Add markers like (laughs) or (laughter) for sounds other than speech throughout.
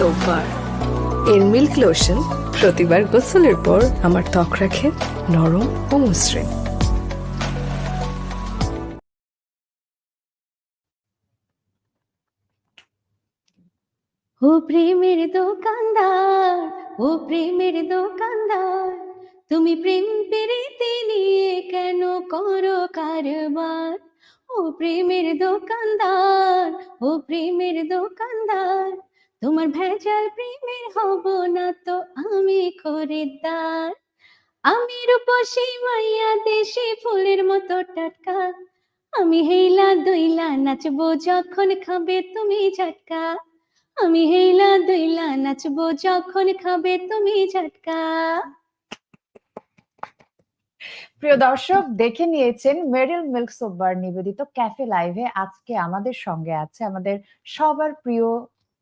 Soap এর milk lotion প্রতিবার গোসলের পর আমার ত্বক রাখে নরম ও মসৃণ। ও প্রেমের দোকানদার, ও প্রেমের দোকানদার, তুমি প্রেম পেরিতে নিয়ে কেন করো কারবার? ও প্রেমের দোকানদার, ও প্রেমের দোকানদার তোমার ভেজাল প্রেমের হব না তো আমি খরিদ্দার। আমি রূপসী মাইয়া দেশি ফুলের মতো টাটকা। আমি হেইলা দইলা নাচবো যখন খাবে তুমি ঝটকা। আমি হেইলা দইলা নাচবো যখন খাবে তুমি ঝটকা। প্রিয় দর্শক, দেখে নিয়েছেন মেরিল মিল্ক সোববার নিবেদিত ক্যাফে লাইভে আজকে আমাদের সঙ্গে আছে আমাদের সবার প্রিয়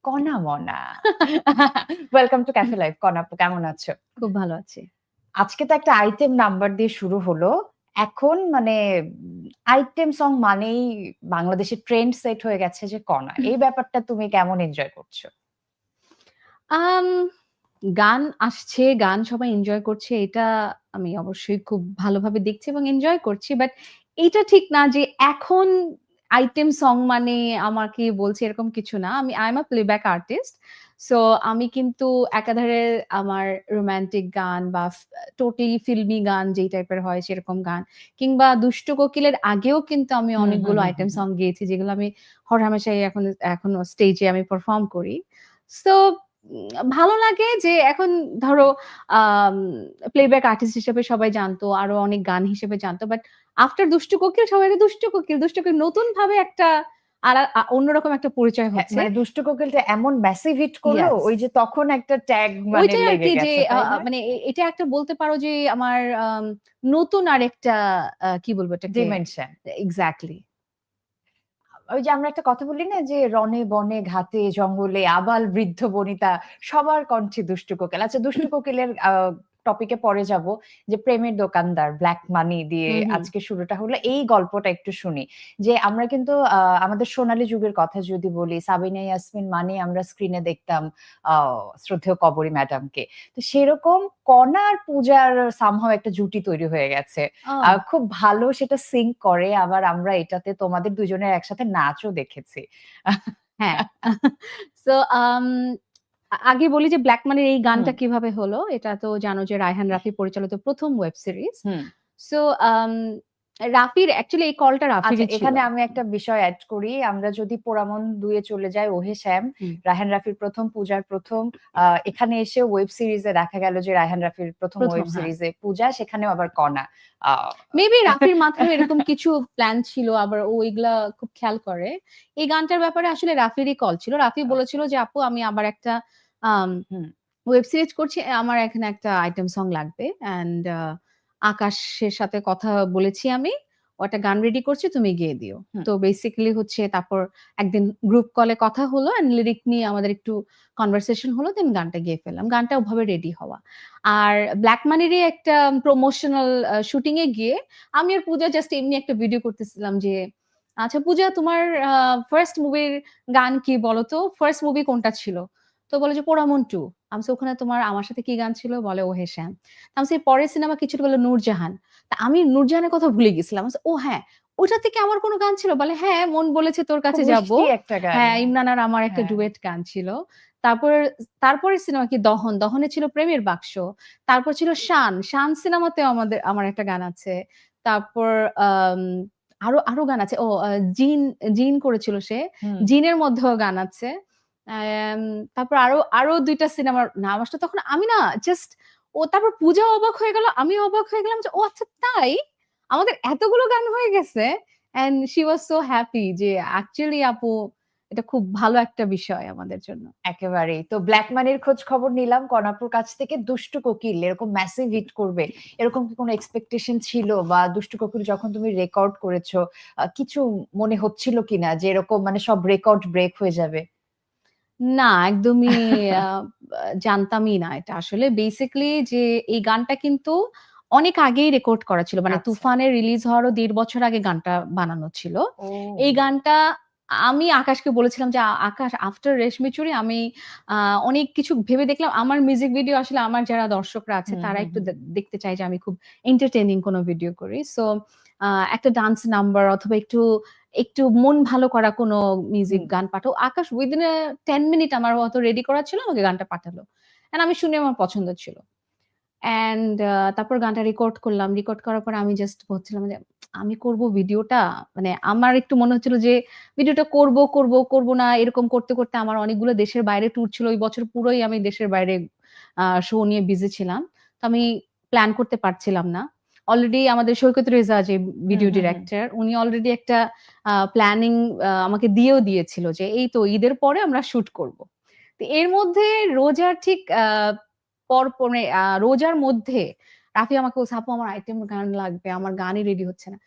কণা মনা। ওয়েলকাম টু ক্যাফে লাইফ আপু, কেমন আছো? খুব ভালো আছি। আজকে তো একটা আইটেম নাম্বার দিয়ে শুরু হলো। এখন মানে আইটেম সং মানেই বাংলাদেশে ট্রেন্ড সেট হয়ে গেছে যে কণা। এই ব্যাপারটা তুমি কেমন এনজয় করছ? আম গান আসছে গান সবাই এনজয় করছে এটা আমি অবশ্যই খুব ভালোভাবে দেখছি এবং এনজয় করছি। বাট এটা ঠিক না যে এখন আইটেম সং মানে আমাকে বলছে এরকম কিছু না। আমি I am a playback artist so আমি কিন্তু একাধারে আমার রোমান্টিক গান বা টোটালি ফিল্মি গান যেই টাইপের হয় সেরকম গান কিংবা দুষ্ট কোকিলের আগেও কিন্তু আমি অনেকগুলো আইটেম সং গেয়েছি যেগুলো আমি হরহামেশাই এখন এখনও স্টেজে আমি পারফর্ম করি। সো ভালো লাগে যে এখন ধরো প্লেব্যাক আর্টিস্ট হিসেবে সবাই জানতো আরও অনেক গান হিসেবে জানতো বাট আফটার দুষ্টু কোকিল সবাই দুষ্টু কোকিল। দুষ্টু কোকিল নতুন ভাবে একটা আর অন্যরকম একটা পরিচয় হ্যাঁ, হচ্ছে। মানে দুষ্ট কোকিলটা এমন ম্যাসিভ হিট করল ওই যে তখন একটা ট্যাগ মানে আর কি যে মানে এটা একটা বলতে পারো যে আমার আম, নতুন আরেকটা আহ, কি বলব এটাকে? ডিমেনশন এক্স্যাক্টলি ওই যে আমরা একটা কথা বলি না যে রনে বনে ঘাতে জঙ্গলে আবাল বৃদ্ধ বনিতা, সবার কণ্ঠে দুষ্টু কোকিল। আচ্ছা দুষ্টু কোকিলের টপিকে পরে যাব যে প্রেমের দোকানদার ব্ল্যাক মানি দিয়ে। আজকে শুরুটা হলো এই গল্পটা একটু শুনি। যে আমরা কিন্তু আমাদের সোনালী যুগের কথা যদি বলি সাবিনা ইয়াসমিন মানে আমরা স্ক্রিনে দেখতাম আহ, শ্রদ্ধেয় কবরী ম্যাডামকে তো সেরকম কণা আর পূজার সামহাও একটা জুটি তৈরি হয়ে গেছে। আহ, খুব ভালো সেটা সিঙ্ক করে আবার আমরা এটাতে তোমাদের দুজনের একসাথে নাচও দেখেছি। হ্যাঁ। (laughs) সো আগে বলি যে ব্ল্যাক মানির এই গানটা কীভাবে হলো এটা তো জানো যে রায়হান রাফি পরিচালিত প্রথম ওয়েব সিরিজ সো রাফির অ্যাকচুয়ালি এই কলটা রাফির আচ্ছা এখানে আমি একটা বিষয় অ্যাড করি। আমরা যদি পোড়ামন দুয়ে চলে যাই ওহে শ্যাম হুম। রায়হান রাফির প্রথম পূজার প্রথম এখানে এসে ওয়েব সিরিজে দেখা গেল যে রায়হান রাফির প্রথম ওয়েব হ্যাঁ। সিরিজে পূজা সেখানেও আবার কণা। আহ, মেবি রাফির মাথায় এরকম কিছু প্ল্যান ছিল আবার ও এগুলা খুব খেয়াল করে। এই গানটার ব্যাপারে আসলে রাফিরই কল ছিল। রাফি বলেছিল যে আপু আমি আবার একটা। ওয়েব সিরিজ করছি আমার এখানে একটা আইটেম সং লাগবে। অ্যান্ড আকাশের সাথে কথা বলেছি আমি। ওটা গান রেডি করছি তুমি গিয়ে দিও। তো বেসিক্যালি হচ্ছে তারপর একদিন গ্রুপ কলে কথা হলো অ্যান্ড লিরিক নিয়ে আমাদের একটু কনভারসেশন হলো দেন গানটা গিয়ে ফেললাম। গানটা ওভাবে রেডি হওয়া। আর ব্ল্যাক মানিরই একটা প্রমোশনাল শুটিং এ গিয়ে আমি আর পূজা জাস্ট এমনি একটা ভিডিও করতেছিলাম যে আচ্ছা পূজা তোমার ফার্স্ট মুভির গান কি বলো তো? ফার্স্ট মুভি কোনটা ছিল? তো বলে যে পোড়ামন টু। আমি ওখানে তোমার আমার সাথে কি গান ছিল? বলে ও হে শ্যাম আমি পরের সিনেমা কিছু বলে নূরজাহান। তা আমি নূরজাহানের কথা ভুলে গেছিলাম। ও হ্যাঁ ওটা থেকে আমার কোনো গান ছিল? বলে হ্যাঁ মন বলেছে তোর কাছে যাব। একটা হ্যাঁ ইমরান আর আমার একটা হ্যাঁ। ডুয়েট গান ছিল। তারপর তারপরে সিনেমা কি? দহন। দহনে ছিল প্রেমের বাক্স। তারপর ছিল শান। শান সিনেমাতেও আমাদের আমার একটা গান আছে। তারপর আম, আরও আরও গান আছে। ও আহ, জিন জিন করেছিল সে। জিনের মধ্যেও গান আছে। তারপর আরও আরও দুইটা সিনেমার নাম আসলো। তখন আমি না জাস্ট ও তারপর পূজা অবাক হয়ে গেল, আমি অবাক হয়ে গেলাম যে, ও আচ্ছা তাই? আমাদের এতগুলো গান হয়ে গেছে। And she was so happy যে অ্যাকচুয়ালি আপু, এটা খুব ভালো একটা বিষয় আমাদের জন্য। একেবারেই। তো ব্ল্যাক মানির খোঁজ খবর নিলাম, কর্ণাপুর কাছ থেকে দুষ্টু কোকিল, এরকম ম্যাসিভ হিট করবে। এরকম কি কোনো এক্সপেকটেশন ছিল? বা দুষ্টু কোকিল যখন তুমি রেকর্ড করেছ কিছু মনে হচ্ছিল কিনা যে, এরকম মানে সব রেকর্ড ব্রেক হয়ে যাবে? না একদমই জানতামই না এটা। আসলে বেসিক্যালি যে এই গানটা কিন্তু অনেক আগেই রেকর্ড করা ছিল। মানে আচ্ছা। তুফানের রিলিজ হওয়ারও দেড় বছর আগে গানটা বানানো ছিল। ও। এই গানটা আমি আকাশকে বলেছিলাম যে, আকাশ আফটার রেশমি চুরি আমি অনেক কিছু ভেবে দেখলাম আমার মিউজিক ভিডিও আসলে আমার যারা দর্শকরা আছে তারা একটু দেখতে চায় যে আমি খুব এন্টারটেইনিং কোনো ভিডিও করি। সো একটা ডান্স নাম্বার অথবা একটু, একটু মন ভালো করা কোনো মিউজিক গান পাঠাও। আকাশ উইদিন টেন মিনিট আমার অত রেডি করা ছিল আমাকে গানটা পাঠালো। অ্যান্ড আমি শুনে আমার পছন্দ ছিল। অ্যান্ড তারপর গানটা রেকর্ড করলাম। রেকর্ড করার পর আমি জাস্ট বলছিলাম যে আমি করব ভিডিওটা। মানে আমার একটু মনে হচ্ছিল যে ভিডিওটা করব, করব, করব না এরকম করতে, করতে আমার অনেকগুলো দেশের বাইরে ট্যুর ছিল। ওই বছর পুরোই আমি দেশের বাইরে শো নিয়ে বিজি ছিলাম। তো আমি প্ল্যান করতে পারছিলাম না। অলরেডি আমাদের সৈকত রেজা যে ভিডিও। ডিরেক্টর উনি অলরেডি একটা প্ল্যানিং আমাকে দিয়েও দিয়েছিল যে এই তো ঈদের পরে আমরা শুট করব। তো এর মধ্যে রোজার ঠিক পর মানে রোজার মধ্যে রাফি আমাকে বলছে, "আপু আমার আইটেম গান লাগবে। আমার গানই রেডি হচ্ছে না।"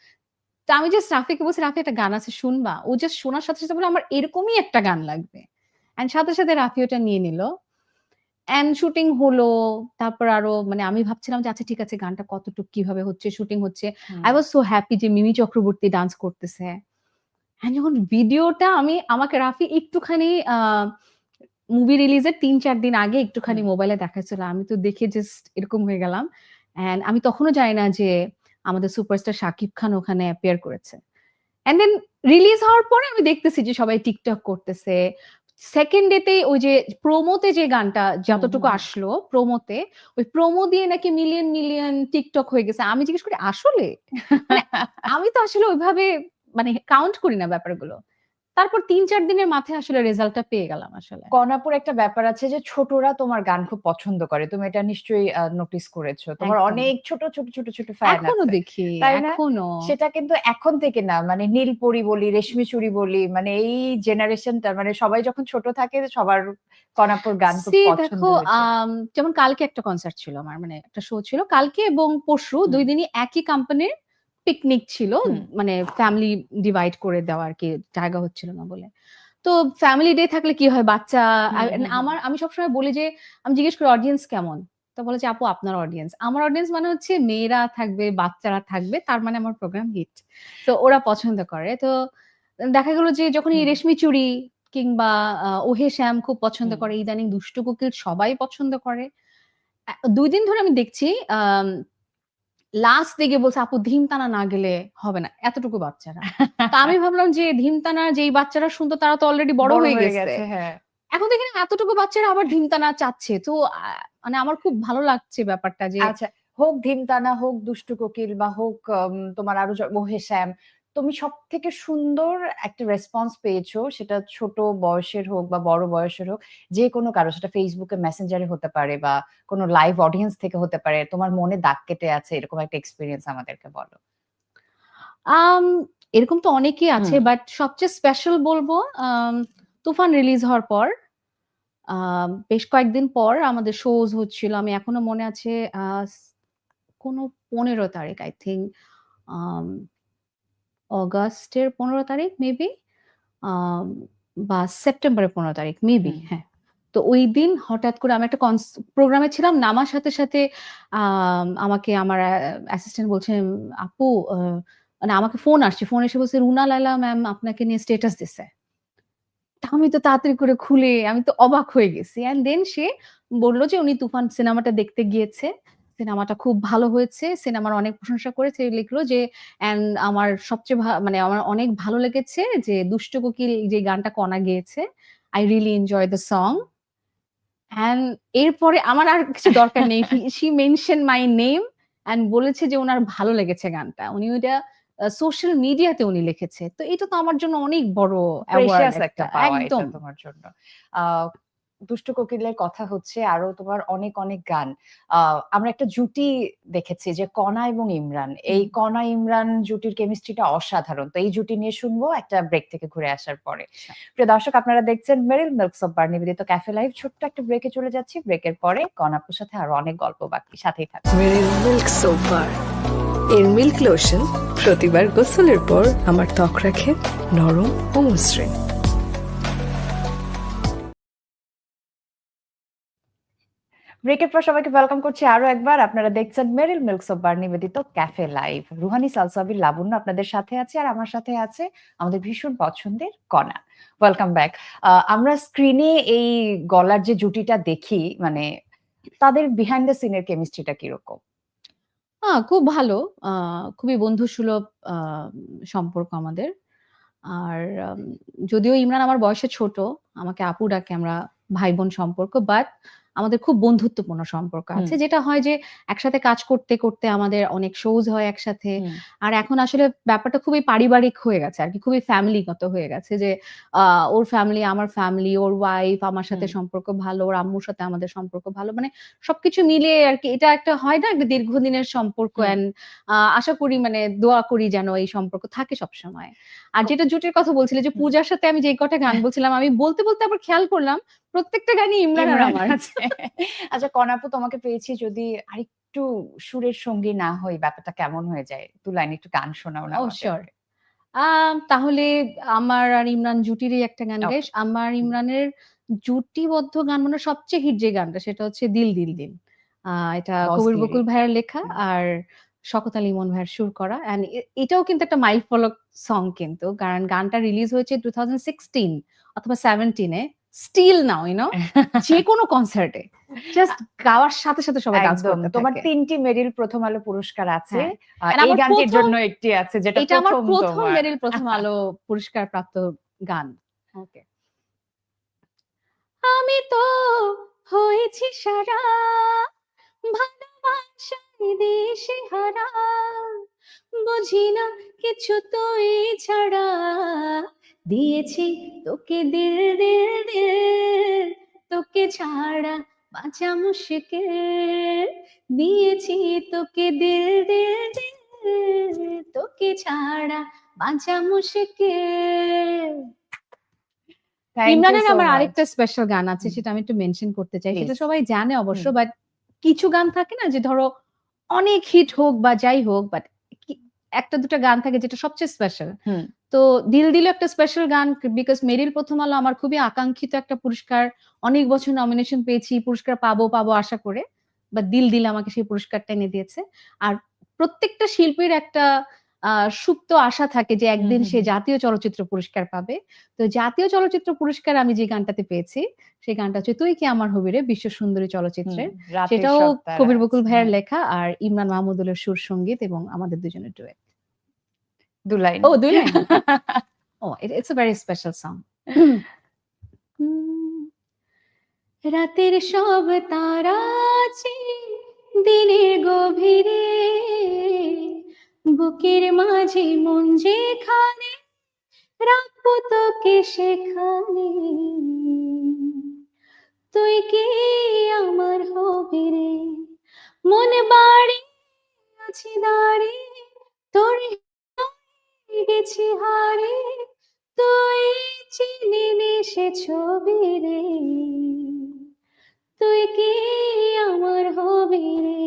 তো আমি জাস্ট রাফিকে বলছি, "রাফি একটা গান আছে শুনবা?" ও জাস্ট শোনার সাথে, সাথে বলল, "আমার এরকমই একটা গান লাগবে।" অ্যান্ড সাথে, সাথে রাফি ওটা নিয়ে নিল। অ্যান্ড শুটিং হলো। তারপর আরও মানে আমি ভাবছিলাম যে আচ্ছা ঠিক আছে গানটা কতটুক কীভাবে হচ্ছে, শুটিং হচ্ছে। আই ওয়াজ সো হ্যাপি যে মিমি চক্রবর্তী ডান্স করতেছে। যখন ভিডিওটা আমি আমাকে রাফি একটুখানি মুভি রিলিজের ৩-৪ দিন আগে একটুখানি। মোবাইলে দেখাচ্ছিল। আমি তো দেখে জাস্ট এরকম হয়ে গেলাম। অ্যান্ড আমি তখনও জানি না যে আমাদের সুপারস্টার শাকিব খান ওখানে অ্যাপিয়ার করেছে। অ্যান্ড দেন রিলিজ হওয়ার পরে আমি দেখতেছি যে সবাই টিকটক করতেছে। 2nd ডেতেই ওই যে প্রোমোতে যে গানটা যতটুকু। আসলো প্রোমোতে, ওই প্রোমো দিয়ে নাকি মিলিয়ন, মিলিয়ন টিকটক হয়ে গেছে। আমি জিজ্ঞেস করি, "আসলে?" মানে আমি তো আসলে ওইভাবে মানে কাউন্ট করি না ব্যাপারগুলো। তারপর ৩-৪ দিনের মাথায় আসলে রেজাল্টটা পেয়ে গেলাম আসলে। কর্ণাপুর একটা ব্যাপার আছে যে ছোটরা তোমার গান খুব পছন্দ করে। তুমি এটা নিশ্চয়ই নোটিস করেছ। তোমার অনেক ছোট, ছোট, ছোট, ছোট ফ্যান এখনও দেখি, এখনও। সেটা কিন্তু এখন থেকে না মানে নীলপরি বলি, রেশমি চুরি বলি মানে এই জেনারেশনটা মানে সবাই যখন ছোট থাকে সবার কর্ণাপুর গান খুব পছন্দ দেখো যেমন কালকে একটা কনসার্ট ছিল আমার মানে একটা শো ছিল। কালকে এবং পরশু দুই দিনই একই কোম্পানির পিকনিক ছিল। মানে ফ্যামিলি ডিভাইড করে দেওয়া আর কি জায়গা হচ্ছিল না বলে। তো ফ্যামিলি ডে থাকলে কি হয় বাচ্চা হুম। আমার আমি সবসময় বলি যে আমি জিজ্ঞেস করি অডিয়েন্স কেমন? তো বলে যে আপু আপনার অডিয়েন্স। আমার অডিয়েন্স মানে হচ্ছে মেয়েরা থাকবে, বাচ্চারা থাকবে তার মানে আমার প্রোগ্রাম হিট। তো ওরা পছন্দ করে। তো দেখা গেল যে যখন এই রেশমি চুড়ি কিংবা ওহে শ্যাম খুব পছন্দ করে। ইদানিং দুষ্টু কোকিল সবাই পছন্দ করে। দুই দিন ধরে আমি দেখছি লাস্ট দিকে বলছে, "আপু ধিমতানা না গেলে হবে না।" এতটুকু বাচ্চারা। তা আমি ভাবলাম যে ধিমতানা যেই বাচ্চারা শুনতো তারা তো অলরেডি বড় হয়ে গেছে। হ্যাঁ। এখন দেখি না এতটুকু বাচ্চারা আবার ধিমতানা চাচ্ছে। তো মানে আমার খুব ভালো লাগছে ব্যাপারটা যে আচ্ছা, হোক ধিমতানা, হোক দুষ্টু কোকিল বা হোক তোমার আরও য ওহে সব থেকে সুন্দর একটা রেসপন্স পেয়েছ সেটা ছোট বয়সের হোক বা বড় বয়সের হোক, যেকোনো কারও সেটা এ মেসেঞ্জারে হতে পারে বা কোনো লাইভ অডিয়েন্স থেকে হতে পারে। তোমার মনে দাগ কেটে আছে এরকম একটা এক্সপিরিয়েন্স আমাদেরকে বলো। এরকম তো অনেকেই আছে বাট সবচেয়ে স্পেশাল বলব তুফান রিলিজ হওয়ার পর বেশ কয়েকদিন পর আমাদের শোজ হচ্ছিল। আমি এখনও মনে আছে কোনো ১৫ তারিখ আই থিঙ্ক অগাস্টের ১৫ তারিখ মেবি বা সেপ্টেম্বরের ১৫ তারিখ মেবি। হ্যাঁ। তো ওই দিন হঠাৎ করে আমি একটা প্রোগ্রামে ছিলাম। নামার সাথে, সাথে আম আমাকে আমার অ্যাসিস্ট্যান্ট বলছে, "আপু মানে আমাকে ফোন আসছে। ফোন এসে বলছে, "রুনা লায়লা ম্যাম আপনাকে নিয়ে স্টেটাস দিছে।" আমি তো তাড়াতাড়ি করে খুলে আমি তো অবাক হয়ে গেছি। অ্যান্ড দেন সে বলল যে উনি 'তুফান' সিনেমাটা দেখতে গিয়েছে। সিনেমাটা খুব ভালো হয়েছে। সিনেমার অনেক প্রশংসা করেছে। লিখলো যে অ্যান্ড আমার সবচেয়ে মানে আমার অনেক ভালো লেগেছে যে 'দুষ্ট কোকিল' যে গানটা কণা গেয়েছে। I really enjoy the song and এরপরে আমার আর কিছু দরকার নেই। she mentioned my name and বলেছে যে ওনার ভালো লেগেছে গানটা। উনি ওইটা সোশ্যাল মিডিয়াতে উনি লিখেছে। তো এটা তো আমার জন্য অনেক বড় একটা। একদম। তোমার জন্য। দুষ্টু কোকিলের কথা হচ্ছে আরও তোমার অনেক, অনেক গান। আমরা একটা জুটি দেখেছি যে কণা এবং ইমরান। এই। কণা ইমরান জুটির কেমিস্ট্রিটা অসাধারণ। তো এই জুটি নিয়ে শুনব একটা ব্রেক থেকে ঘুরে আসার পরে। আচ্ছা। প্রিয় দর্শক আপনারা দেখছেন মেরিল মিল্কস অফ বার নিবেদিত ক্যাফে লাইভ ছোট্ট একটা ব্রেকে চলে যাচ্ছি। ব্রেকের পরে কণাপুর সাথে আরও অনেক গল্প বাকি। সাথেই থাকুন। মেরিল মিল্ক সোপ বার এর মিল্ক লোশন প্রতিবার গোসলের পর আমার ত্বক রাখে নরম ও মসৃণ ব্রেকের পর সবাইকে ওয়েলকাম করছি আরও একবার আপনারা দেখছেন মেরিল মিল্কস অফ বার নিবেদিত ক্যাফে লাইভ রুহানি সালসাবির লাবণ্য আপনাদের সাথে আছে আর আমার সাথে আছে আমাদের ভীষণ পছন্দের কণা ওয়েলকাম ব্যাক আমরা স্ক্রিনে এই গলার যে জুটিটা দেখি মানে তাদের বিহাইন্ড দ্য সিনের কেমিস্ট্রিটা কীরকম আ খুব ভালো। খুবই বন্ধুসুলভ সম্পর্ক আমাদের। আর যদিও ইমরান আমার বয়সে ছোট, আমাকে আপু ডাকে, আমরা ভাই-বোন সম্পর্ক। বাট আমাদের খুব বন্ধুত্বপূর্ণ সম্পর্ক। আছে। যেটা হয় যে একসাথে কাজ করতে, করতে আমাদের অনেক শোজ হয় একসাথে। আর এখন আসলে ব্যাপারটা খুবই পারিবারিক হয়ে গেছে আরকি। খুবই ফ্যামিলিগত হয়ে গেছে যে ওর ফ্যামিলি, আমার ফ্যামিলি, ওর ওয়াইফ আমার সাথে সম্পর্ক ভালো, ওর আম্মুর সাথে আমাদের সম্পর্ক ভালো। মানে সবকিছু মিলিয়ে আরকি এটা একটা হয় না একটা দীর্ঘদিনের সম্পর্ক অ্যান্ড আশা করি মানে দোয়া করি যেন এই সম্পর্ক থাকে সবসময়। আর যেটা জুটির কথা বলছিলে যে পূজার সাথে আমি যে কটা গান বলছিলাম, আমি বলতে, বলতে আবার খেয়াল করলাম প্রত্যেকটা গানই ইমরান আমার। আছে। আচ্ছা কণাপু তোমাকে পেয়েছি যদি আরেকটু সুরের সঙ্গী না হই ব্যাপারটা কেমন হয়ে যায়? ২ লাইন একটু গান শোনাও না। শিওর। তাহলে আমার আর ইমরান জুটিরই একটা গান গাই। ওকে। আমার ইমরানের জুটিবদ্ধ গান মানে সবচেয়ে হিট যে গানটা সেটা হচ্ছে 'দিল দিল দিল'। এটা কবির বকুল ভাইয়ের লেখা আর শকত আলী ইমন ভাইয়ের সুর করা। অ্যান্ড এটাও কিন্তু একটা মাইল ফলক সং কিন্তু। কারণ গানটা রিলিজ হয়েছে 2016 অথবা 17 এ। স্টিল নাও ইউ নো যেকোনো কনসার্টে জাস্ট গাওয়ার সাথে, সাথে সবাই ডান্স। করতে তোমার। ৩ মেরিল প্রথম আলো পুরস্কার আছে। হ্যাঁ। এই গানটির জন্য একটি আছে যেটা এটা আমার ১ম ১ম মেরিল প্রথম (laughs) আলো পুরস্কার প্রাপ্ত গান। ওকে। আমি তো হয়েছি সারা ভালোবাসায় দিশেহারা। বুঝি না কিছু তুই ছাড়া। দিয়েছি তোকে দিল দিল দিল তোকে ছাড়া বাঁচা মুশকিল। দিয়েছি তোকে দিল দিল দিল তোকে ছাড়া বাঁচা মুশকিল। ইমরানের আমার আরেকটা স্পেশাল গান আছে সেটা আমি একটু মেনশন করতে চাই। সেটা সবাই জানে অবশ্য বাট কিছু গান থাকে না যে ধরো অনেক হিট হোক বা যাই হোক বাট কি ১ টা ২ টা গান থাকে যেটা সবচেয়ে স্পেশাল। তো 'দিল দিলও' একটা স্পেশাল গান বিকজ মেরিল প্রথম আলো আমার খুবই আকাঙ্ক্ষিত একটা পুরস্কার। অনেক বছর নমিনেশন পেয়েছি, পুরস্কার পাবো, পাবো আশা করে। বা 'দিল দিল' আমাকে সেই পুরস্কারটা এনে দিয়েছে। আর প্রত্যেকটা শিল্পীর একটা সুপ্ত আশা থাকে যে একদিন সে জাতীয় চলচ্চিত্র পুরস্কার পাবে। তো জাতীয় চলচ্চিত্র পুরস্কার আমি যে গানটাতে পেয়েছি, সেই গানটা হচ্ছে 'তুই কি আমার হবি রে' বিশ্ব সুন্দরী চলচ্চিত্রের। সেটাও কবির বকুল। ভাইয়ের লেখা আর ইমরান মাহমুদুলের সুর সংগীত এবং আমাদের দুজনের ডুয়েট। ২ লাইন। ও ২ লাইন? ও it it's a very special song. (clears throat) (clears throat) রাতের সব তারা আছে দিনের গভীরে বুকের মাঝে মন যেখানে রাখব তোকে সেখানে তুই কি আমার হবি রে মন বাড়ি আছি দাঁড়ি তোর গেছি হারে তুই চিনি মিশে ছবি রে তুই কি আমার হবি রে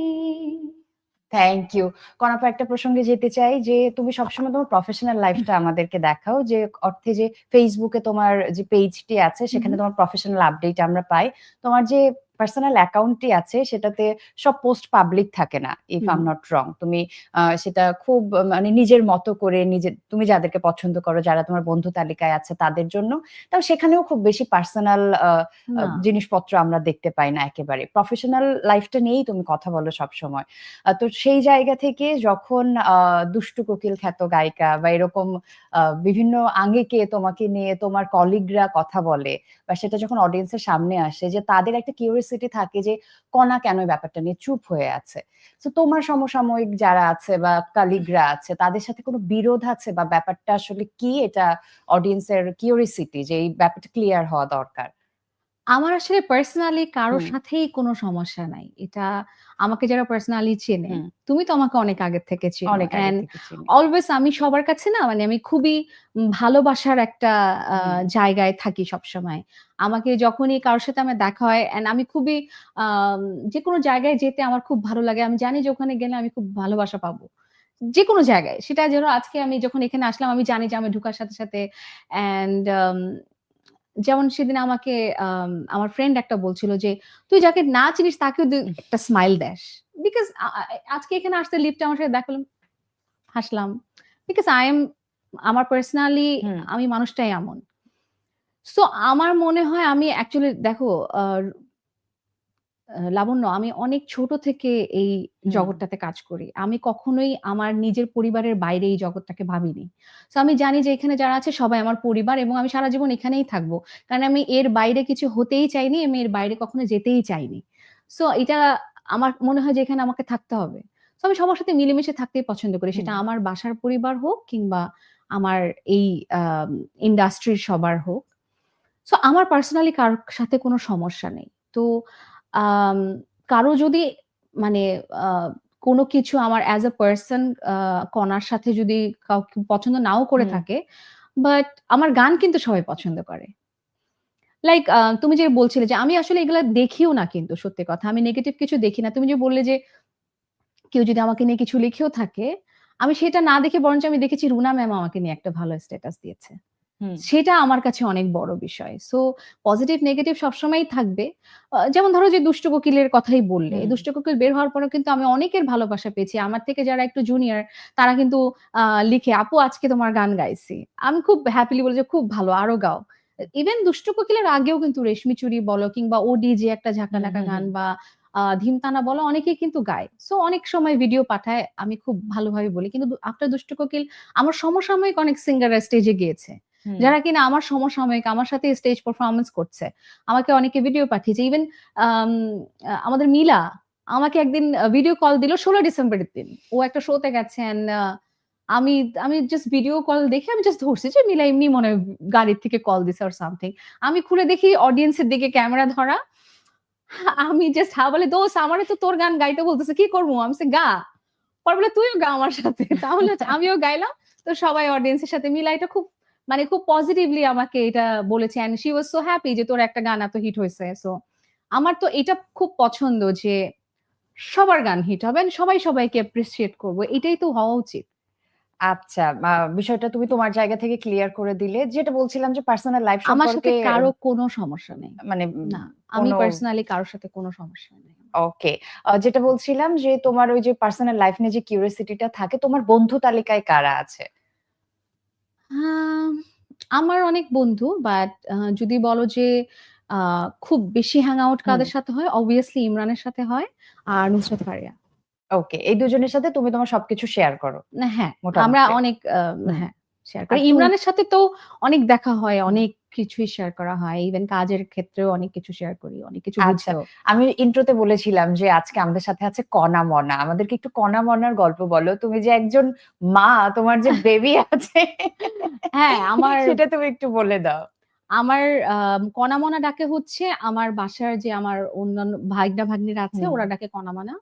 থ্যাংক ইউ। কণাপা একটা প্রসঙ্গে যেতে চাই যে তুমি সবসময় তোমার প্রফেশনাল লাইফটা আমাদেরকে দেখাও। যে অর্থে যে ফেসবুকে তোমার যে পেজটি আছে সেখানে তোমার প্রফেশনাল আপডেট আমরা পাই। তোমার যে পার্সোনাল অ্যাকাউন্টটি আছে সেটাতে সব পোস্ট পাবলিক থাকে না if I am not wrong. তুমি সেটা খুব মানে নিজের মতো করে নিজে তুমি যাদেরকে পছন্দ করো, যারা তোমার বন্ধু তালিকায় আছে তাদের জন্য। তাও সেখানেও খুব বেশি পার্সোনাল। জিনিসপত্র আমরা দেখতে পাই না একেবারে। প্রফেশনাল লাইফটা নিয়েই তুমি কথা বলো সবসময়। আ তো সেই জায়গা থেকে যখন দুষ্টু কোকিল খ্যাত গায়িকা বা এরকম বিভিন্ন আঙ্গিকে তোমাকে নিয়ে তোমার কলিগরা কথা বলে বা সেটা যখন অডিয়েন্সের সামনে আসে যে তাদের একটা কিউরিওসিটি থাকে যে কণা কেন ব্যাপারটা নিয়ে চুপ হয়ে আছে। তো তোমার সমসাময়িক যারা আছে বা কালিগরা আছে, তাদের সাথে কোনো বিরোধ আছে বা ব্যাপারটা আসলে কি এটা অডিয়েন্সের কিউরিয়াসিটি যে এই ব্যাপারটা ক্লিয়ার হওয়া দরকার? আমার আসলে পার্সোনালি কারোর হুম। সাথেই কোনো সমস্যা নাই। এটা আমাকে যারা পার্সোনালি চেনে, হুম। তুমি তো আমাকে অনেক আগের থেকে চেনো। অনেক আগে অ্যান্ড থেকে চিনি। অলওয়েজ আমি সবার কাছে না মানে আমি খুবই উম ভালোবাসার একটা আ হুম। জায়গায় থাকি সবসময়। আমাকে যখনই কারও সাথে আমার দেখা হয় অ্যান্ড আমি খুবই আম যেকোনো জায়গায় যেতে আমার খুব ভালো লাগে। আমি জানি যে ওখানে গেলে আমি খুব ভালোবাসা পাবো। যেকোনো জায়গায়। সেটা যেন আজকে আমি যখন এখানে আসলাম আমি জানি যে আমি ঢোকার সাথে, সাথে অ্যান্ড আম যেমন সেদিন আমাকে আম আমার ফ্রেন্ড একটা বলছিল যে, "তুই যাকে না চিনিস তাকেও একটা স্মাইল দেস।" বিকজ আজকে এখানে আসতে লিফটে আমার সাথে দেখালাম হাসলাম। বিকজ আই এম আমার পার্সোনালি আমি মানুষটাই এমন। সো আমার মনে হয় আমি অ্যাকচুয়ালি দেখো আ আ লাবণ্য আমি অনেক ছোট থেকে এই হুম। জগৎটাতে কাজ করি। আমি কখনোই আমার নিজের পরিবারের বাইরে এই জগৎটাকে ভাবিনি। সো আমি জানি যে এখানে যারা আছে সবাই আমার পরিবার এবং আমি সারা জীবন এখানেই থাকব। কারণ আমি এর বাইরে কিছু হতেই চাইনি, আমি এর বাইরে কখনো যেতেই চাইনি। সো এটা আমার মনে হয় যে এখানে আমাকে থাকতে হবে। সো আমি সবার সাথে মিলেমিশে থাকতেই পছন্দ করি। সেটা আমার বাসার পরিবার হোক কিংবা আমার এই আম ইন্ডাস্ট্রির সবার হোক। সো আমার পার্সোনালি কারও সাথে কোনো সমস্যা নেই। তো কারও যদি মানে কোনো কিছু আমার অ্যাজ আ পার্সন আ কণার সাথে যদি কাউকে পছন্দ নাও করে থাকে, বাট আমার গান কিন্তু সবাই পছন্দ করে। লাইক তুমি যে বলছিলে যে আমি আসলে এগুলা দেখিও না কিন্তু সত্যি কথা। আমি নেগেটিভ কিছু দেখি না। তুমি যে বললে যে কেউ যদি আমাকে নিয়ে কিছু লিখেও থাকে, আমি সেটা না দেখে বরঞ্চ আমি দেখেছি রুনা ম্যাম আমাকে নিয়ে একটা ভালো স্ট্যাটাস দিয়েছে। হুম। সেটা আমার কাছে অনেক বড় বিষয়। সো পজিটিভ নেগেটিভ সবসময়ই থাকবে। যেমন ধরো যে দুষ্ট কোকিলের কথাই বললে। দুষ্ট কোকিল বের হওয়ার পরেও কিন্তু আমি অনেকের ভালোবাসা পেয়েছি। আমার থেকে যারা একটু জুনিয়র তারা কিন্তু লিখে, "আপু আজকে তোমার গান গাইছি।" আমি খুব হ্যাপিলি বলি যে, "খুব ভালো, আরও গাও।" ইভেন দুষ্ট কোকিলের আগেও কিন্তু রেশমি চুরি বলো কিংবা ওডি যে একটা ঝাঁকানাকা গান বা ধিমতানা বলো অনেকেই কিন্তু গায়। সো অনেক সময় ভিডিও পাঠায়। আমি খুব ভালোভাবে বলি। কিন্তু আফটার দুষ্ট কোকিল আমার সমসাময়িক অনেক সিঙ্গাররা স্টেজে গিয়েছে। যারা কিনা আমার সমসাময়িক আমার সাথে স্টেজ পারফরমেন্স করছে। আমাকে অনেকে ভিডিও পাঠিয়েছে। ইভেন আম আমাদের মিলা আমাকে একদিন ভিডিও কল দিল ১৬ ডিসেম্বরের দিন। ও একটা শোতে গেছেন। আমি আমি জাস্ট ভিডিও কল দেখে আমি জাস্ট ধরছি যে মিলা এমনি মনে হয় গাড়ির থেকে কল দিছে অর সামথিং। আমি খুলে দেখি অডিয়েন্স এর দিকে ক্যামেরা ধরা। আমি জাস্ট হা বলে, "দোস্ত আমারে তো তোর গান গাইতে বলতেছে। কি করব?" আমি "গা।" পরে বলে, "তুইও গা আমার সাথে।" তাহলে আমিও গাইলাম। তো সবাই অডিয়েন্স এর সাথে মিলা এটা খুব মানে খুব পজিটিভলি আমাকে এটা বলেছে and she was so happy যে তোর একটা গান এত হিট হয়েছে সো আমার তো এটা খুব পছন্দ যে সবার গান হিট হবে সবাই সবাইকে অ্যাপ্রিসিয়েট করব। এটাই তো হওয়া উচিত। আচ্ছা, বিষয়টা তুমি তোমার জায়গা থেকে ক্লিয়ার করে দিলে। যেটা বলছিলাম যে পার্সোনাল লাইফ আমার সাথে কারও কোনো সমস্যা নেই। মানে না, আমি পার্সোনালি কারোর সাথে কোনো সমস্যা নেই। ওকে। যেটা বলছিলাম যে তোমার ওই যে পার্সোনাল লাইফ নিয়ে যে কিউরিওসিটিটা থাকে তোমার বন্ধু তালিকায় কারা আছে? আম আমার অনেক বন্ধু বাট যদি বলো যে আ খুব বেশি হ্যাং আউট হুম। কাদের সাথে হয়? অবভিয়াসলি ইমরানের সাথে হয় আর নুসরাত ফারিয়া। ওকে। এই দুজনের সাথে তুমি তোমার সবকিছু শেয়ার করো না হ্যাঁ, মোটামুটি। আমরা অনেক আ হুম। হ্যাঁ, শেয়ার আর করি। তুমি ইমরানের সাথে তো অনেক দেখা হয়, হুম। অনেক কিছুই শেয়ার করা হয়। ইভেন কাজের ক্ষেত্রেও অনেক কিছু শেয়ার করি। অনেক কিছু আচ্ছা। আমি ইন্ট্রোতে বলেছিলাম যে আজকে আমাদের সাথে আছে কণা মনা। আমাদেরকে একটু কণা মনার গল্প বলো। তুমি যে একজন মা, তোমার যে বেবি আছে হ্যাঁ, আমার (laughs) সেটা তুমি একটু বলে দাও। আমার আ কণামনা ডাকে হচ্ছে আমার বাসার যে আমার অন্যান্য ভাইগনা-ভাগ্নিরা আছে ওরা ডাকে কণামনা।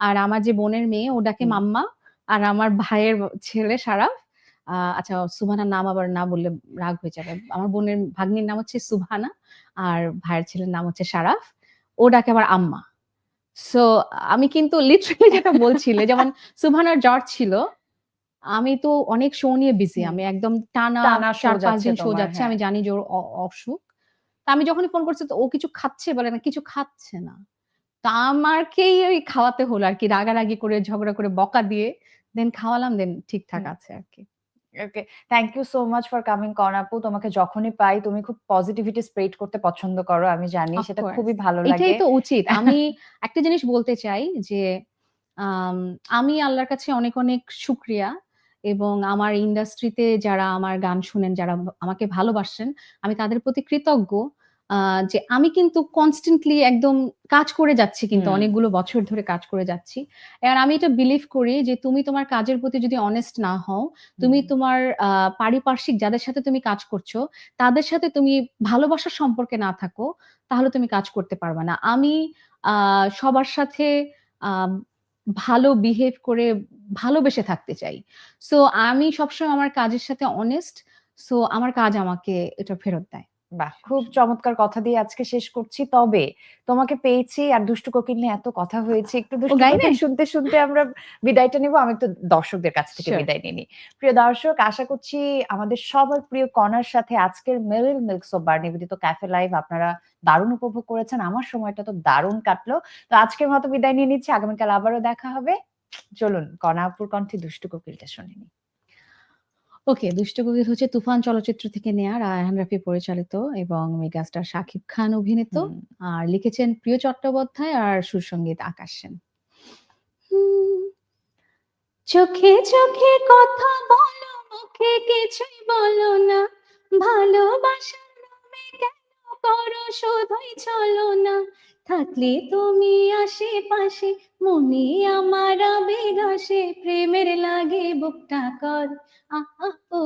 আর আমার যে বোনের মেয়ে ও ডাকে মাম্মা। আর আমার ভাইয়ের ছেলে সারাফ। আচ্ছা সুবহানার নাম আবার না বললে রাগ হয়ে যাবে। আমার বোনের ভাগ্নির নাম হচ্ছে সুভানা আর ভাইয়ের ছেলের নাম হচ্ছে সারাফ। ও ডাকে আবার আম্মা। সো আমি কিন্তু লিটারালি যেটা বলছিলে যেমন সুবহানার জ্বর ছিল। আমি তো অনেক শো নিয়ে বিজি। আমি একদম টানা ৪-৫ যাচ্ছে দিন শো যাচ্ছে। হ্যাঁ। আমি জানি যে ওর অসুখ। তো আমি যখনই ফোন করছি তো ও কিছু খাচ্ছে বলে না, কিছু খাচ্ছে না। তা আমাকেই ওই খাওয়াতে হলো আর কি রাগারাগি করে ঝগড়া করে বকা দিয়ে দেন খাওয়ালাম দেন ঠিকঠাক আছে আর আরকি। Okay. Thank you so much for coming Kona আপু। তোমাকে যখনই পাই তুমি খুব পজিটিভিটি স্প্রেড করতে পছন্দ করো। আমি জানি সেটা খুবই ভালো লাগে এটাই। তো উচিত। (laughs) আমি একটা জিনিস বলতে চাই যে আম আমি আল্লাহর কাছে অনেক, অনেক শুকরিয়া এবং আমার ইন্ডাস্ট্রিতে যারা আমার গান শুনেন, যারা আমাকে ভালোবাসেন, আমি তাদের প্রতি কৃতজ্ঞ। যে আমি কিন্তু কনস্ট্যান্টলি একদম কাজ করে যাচ্ছি কিন্তু অনেকগুলো বছর ধরে কাজ করে যাচ্ছি। আর আমি এটা বিলিভ করি যে তুমি তোমার কাজের প্রতি যদি অনেস্ট না হও, তুমি তোমার পারিপার্শ্বিক যাদের সাথে তুমি কাজ করছ, তাদের সাথে তুমি ভালোবাসার সম্পর্কে না থাকো, তাহলে তুমি কাজ করতে পারবা না। আমি সবার সাথে ভালো বিহেভ করে ভালোবেসে থাকতে চাই। সো আমি সবসময় আমার কাজের সাথে অনেস্ট। সো আমার কাজ আমাকে এটা ফেরত দেয়। বাহ! খুব চমৎকার কথা দিয়ে আজকে শেষ করছি। তবে তোমাকে পেয়েছি আর দুষ্টু কোকিল নিয়ে এত কথা হয়েছে। একটু দুষ্টু কোকিল শুনতে, শুনতে আমরা বিদায়টা নিব। আমি একটু দর্শকদের কাছ থেকে বিদায় নিয়ে নিই। প্রিয় দর্শক আশা করছি আমাদের সবার প্রিয় কণার সাথে আজকের মেরিল মিল্ক অফ বার নিবেদিত ক্যাফে লাইভ আপনারা দারুণ উপভোগ করেছেন। আমার সময়টা তো দারুণ কাটলো। তো আজকের মতো বিদায় নিয়ে নিচ্ছি। আগামীকাল আবারও দেখা হবে। চলুন কণা আপুর কণ্ঠে দুষ্টু কোকিলটা শুনে নিই। ওকে, দুষ্টু কোকিল হচ্ছে তুফান চলচ্চিত্র থেকে নেয়া রায়হান রাফি পরিচালিত এবং মেগাস্টার শাকিব খান অভিনীত। আর লিখেছেন প্রিয় চট্টোপাধ্যায় আর সুরসঙ্গীত আকাশ সেন। চোখে চোখে কথা বলো মুখে কিছুই বলো না ভালোবাসার কেন করো শুধুই চলো না থাকলে তুমি আশেপাশে মনে আমার আবেগ আসে প্রেমের লাগে বুকটা কর ও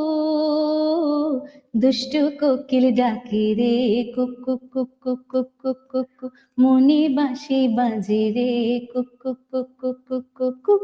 দুষ্টু কোকিল ডাকে রে কুক কুক কুক কুক কুক কুক কুক মনে বাসে বাজে রে কুক কুক কুক কুক কুক কুক